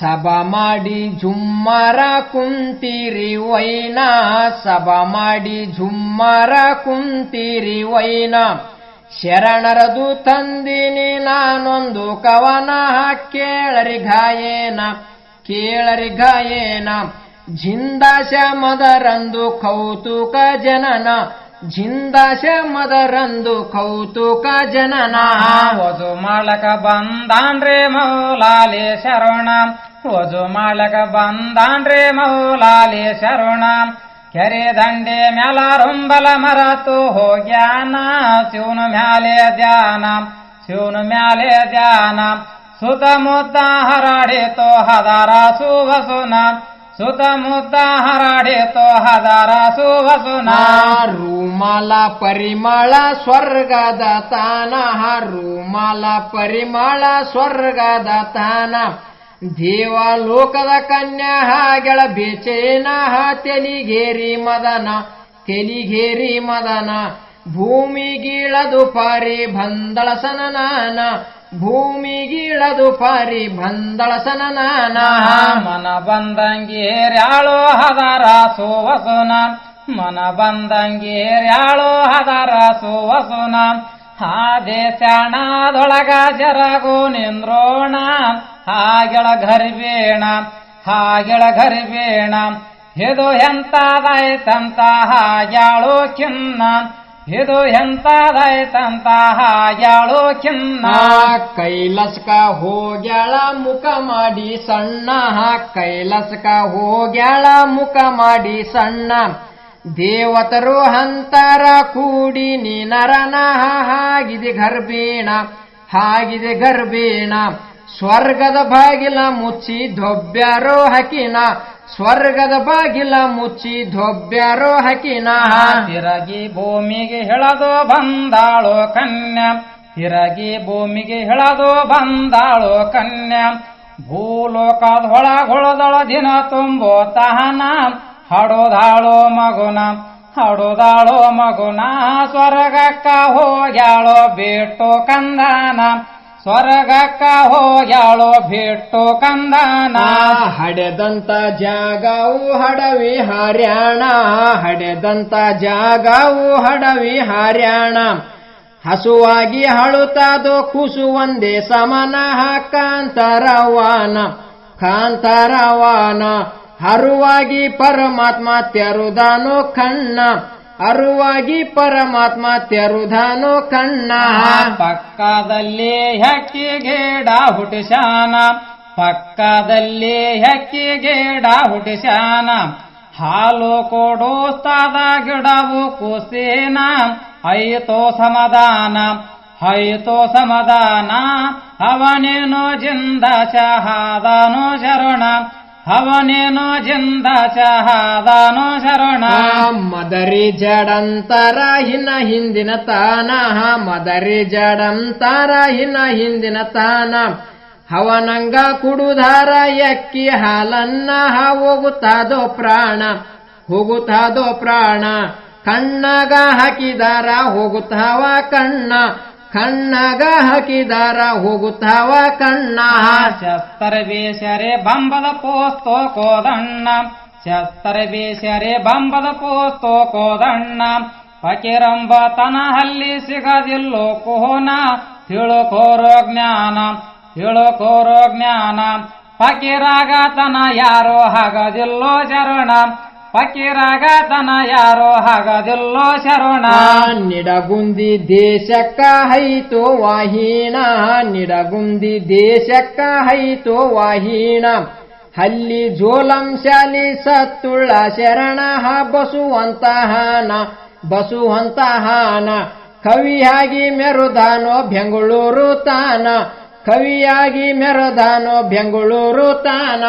ಸಭಾ ಮಾಡಿ ಝುಮ್ಮರ ಕುಂತಿರಿ ವೈನ. ಸಭಾ ಮಾಡಿ ಝುಮ್ಮರ ಕುಂತಿರಿ ವೈನ. ಶರಣರದು ತಂದಿನಿ ನಾನೊಂದು ಕವನ ಕೇಳರಿ ಗಾಯೇನ ಕೇಳರಿ ಗಾಯೇನ. ಜಿಂದಾಶ ಮದರಂದು ಕೌತುಕ ಜನನ ಮದರಂದು ಕೌತುಕ ಜನನ ವಜು ಮಾಡಕ ಬಂದಾನ್ರಿ ಮೌಲಾಲಿ ಶರಣ ವಜು ಮಾಡಕ ಬಂದಾನ್ರಿ ಮೌಲಾಲಿ ಶರಣ ಕೆರೆ ದಂಡೆ ಮ್ಯಾಲ ರುಂಬಲ ಮರತು ಹೋಗ್ಯಾನ ಶಿವನ ಮ್ಯಾಲೆ ಧ್ಯಾನ ಶಿವನ ಮ್ಯಾಲೆ ಧ್ಯಾನ ಸುತ್ತಮುತ್ತ ಹರಾಡಿತು ಹದಾರ ಸುವಸುನ ಸುತ್ತಮುತ್ತ ತೋ ಹದಾರ ಸುವಸುನ ರೂಮಲ ಪರಿಮಳ ಸ್ವರ್ಗದ ತಾನ ರುಮಲ ಪರಿಮಳ ಸ್ವರ್ಗದ ತಾನ ದೇವಲೋಕದ ಕನ್ಯಾ ಹಾಗೆಳ ಬೇಚೇನ ತೆಲಿಗೇರಿ ಮದನ ತೆಲಿಗೇರಿ ಮದನ ಭೂಮಿಗಿಳದು ಪಾರಿ ಬಂದಳಸನ ನಾನ ಭೂಮಿಗಿಳದು ಪಾರಿ ನಾನ ಮನ ಬಂದಂಗೇರ್ಯಾಳೋ ಹದರ ಸುವಸುನ. ಮನ ಬಂದಂಗೇರ್ಯಾಳೋ ಹದರ ಸುವಸುನ. ಆ ದೇಶಾಣದೊಳಗ ಜರಗು ನಿಂದ್ರೋಣ. ಹಾಗೆಳ ಗರ್ಬೇಣ ಹಾಗೆಳ ಗರ್ಬೇಣ ಇದು ಎಂತಾದಾಯ್ತಂತ ಹಾಗ್ಯಾಳು ಕಿನ್ನ. ಇದು ಎಂತಾದಾಯ್ತಂತ ಯಾಳು ಕಿನ್ನ? ಕೈಲಸ್ಕ ಹೋಗ್ಯಾಳ ಮುಖ ಮಾಡಿ ಸಣ್ಣ. ಕೈಲಸ್ಕ ಹೋಗ್ಯಾಳ ಮುಖ ಮಾಡಿ ಸಣ್ಣ. ದೇವತರು ಹಂತರ ಕೂಡಿ ನೀ ನರನ ಹಾಗಿದೆ ಗರ್ಭೀಣ ಹಾಗಿದೆ ಗರ್ಭೀಣ. ಸ್ವರ್ಗದ ಬಾಗಿಲ ಮುಚ್ಚಿ ಧೊಬ್ಬ್ಯಾರೋ ಹಕಿನ. ಸ್ವರ್ಗದ ಬಾಗಿಲ ಮುಚ್ಚಿ ಧೊಬ್ಬ್ಯಾರೋ ಹಕಿನ ತಿರಗಿ ಭೂಮಿಗೆ ಹೇಳದು ಬಂದಾಳು ಕನ್ಯಾ. ತಿರಗಿ ಭೂಮಿಗೆ ಹೇಳದು ಬಂದಾಳು ಕನ್ಯಾ. ಭೂಲೋಕದ ಭೂಲೋಕದೊಳಗೊಳದಳ ದಿನ ತುಂಬೋ ತಹನ. ಹಡೋದಾಳೋ ಮಗುನ ಹಡೋದಾಳೋ ಮಗುನ. ಸ್ವರ್ಗಕ್ಕ ಹೋಗ್ಯಾಳೋ ಬಿಟ್ಟು ಕಂದನ. ಸ್ವರ್ಗಕ್ಕ ಹೋಗ್ಯಾಳೋ ಬಿಟ್ಟು ಕಂದನ. ಹಡೆದಂತ ಜಾಗವು ಹಡವಿ ಹರ್ಯಾಣ. ಹಡೆದಂತ ಜಾಗವು ಹಡವಿ ಹರ್ಯಾಣ. ಹಸುವಾಗಿ ಹಳುತ್ತದು ಕುಸು ಒಂದೇ ಸಮನ ಕಾಂತರವಾನ. ಕಾಂತರವಾನ. ಹರುವಾಗಿ ಪರಮಾತ್ಮ ತೆರುದನು ಕಣ್ಣ. ಅರುವಾಗಿ ಪರಮಾತ್ಮ ತೆರುಧಾನು ಕಣ್ಣ. ಪಕ್ಕದಲ್ಲಿ ಹಕ್ಕಿ ಗೇಡ ಹುಟ್ಟಿಸಾನ ಪಕ್ಕದಲ್ಲಿ ಹಕ್ಕಿ ಗೇಡ ಹುಟ್ಟಿಸಾನ ಹಾಲು ಕೊಡೋಸ್ತಾದ ಗಿಡವು ಕುಸೇನ. ಐತೋ ಸಮಾಧಾನ ಐತೋ ಸಮಾಧಾನ. ಅವನೇನೋ ಜಿಂದ ಚಹಾದಾನೋ ಶರಣ ಅವನೇನೋ ಜಿಂದ ಚಹಾದಾನೋ ಶರಣ. ಮದರಿ ಜಡಂತರ ಹಿನ ಹಿಂದಿನ ತಾನ. ಮದರಿ ಜಡಂತರ ಹಿನ ಹಿಂದಿನ ತಾನ. ಹವನಂಗ ಕುಡುಧಾರ ಎಕ್ಕಿ ಹಾಲನ್ನ ಹೋಗುತ್ತಾದೋ ಪ್ರಾಣ. ಹೋಗುತ್ತಾದೋ ಪ್ರಾಣ. ಕಣ್ಣಗ ಹಾಕಿದಾರ ಹೋಗುತ್ತಾವ ಕಣ್ಣ. ಕಣ್ಣಗ ಹಾಕಿದಾರ ಹೋಗುತ್ತಾವ ಕಣ್ಣ. ಶಸ್ತ್ರ ಬೇಸರೆ ಬಂಬದ ಪೋಸ್ತೋ ಕೋದಣ್ಣ. ಶಸ್ತ್ರ ಬೇಸರೆ ಬಂಬದ ಪೋಸ್ತೋ ಕೋದಣ್ಣ. ಫಕೀರಂಬ ತನ ಹಲ್ಲಿ ಸಿಗದಿಲ್ಲೋ ಕೋನ. ತಿಳುಕೋರೋ ಜ್ಞಾನ ತಿಳುಕೋರೋ ಜ್ಞಾನ. ಫಕೀರಾಗ ತನ ಯಾರೋ ಹಾಗದಿಲ್ಲೋ ಶರಣ ಫಕೀರಾಗ ತನ ಯಾರೋ ಹಾಗದಿಲ್ಲೋ ಶರಣ. ನಿಡಗುಂದಿ ದೇಶಕ್ಕ ಹೈತೋ ವಾಹೀಣ ನಿಡಗುಂದಿ ದೇಶಕ್ಕ ಹೈತೋ ವಾಹೀಣ ಹಲ್ಲಿ ಜೋಲಂ ಶಾಲಿ ಸತ್ತುಳ್ಳ ಶರಣ ಬಸುವಂತಹಾನ. ಬಸುವಂತಹಾನ. ಕವಿಯಾಗಿ ಮೆರುದಾನೋ ಬೆಂಗಳೂರು ತಾನ. ಕವಿಯಾಗಿ ಮೆರುದಾನೋ ಬೆಂಗಳೂರು ತಾನ.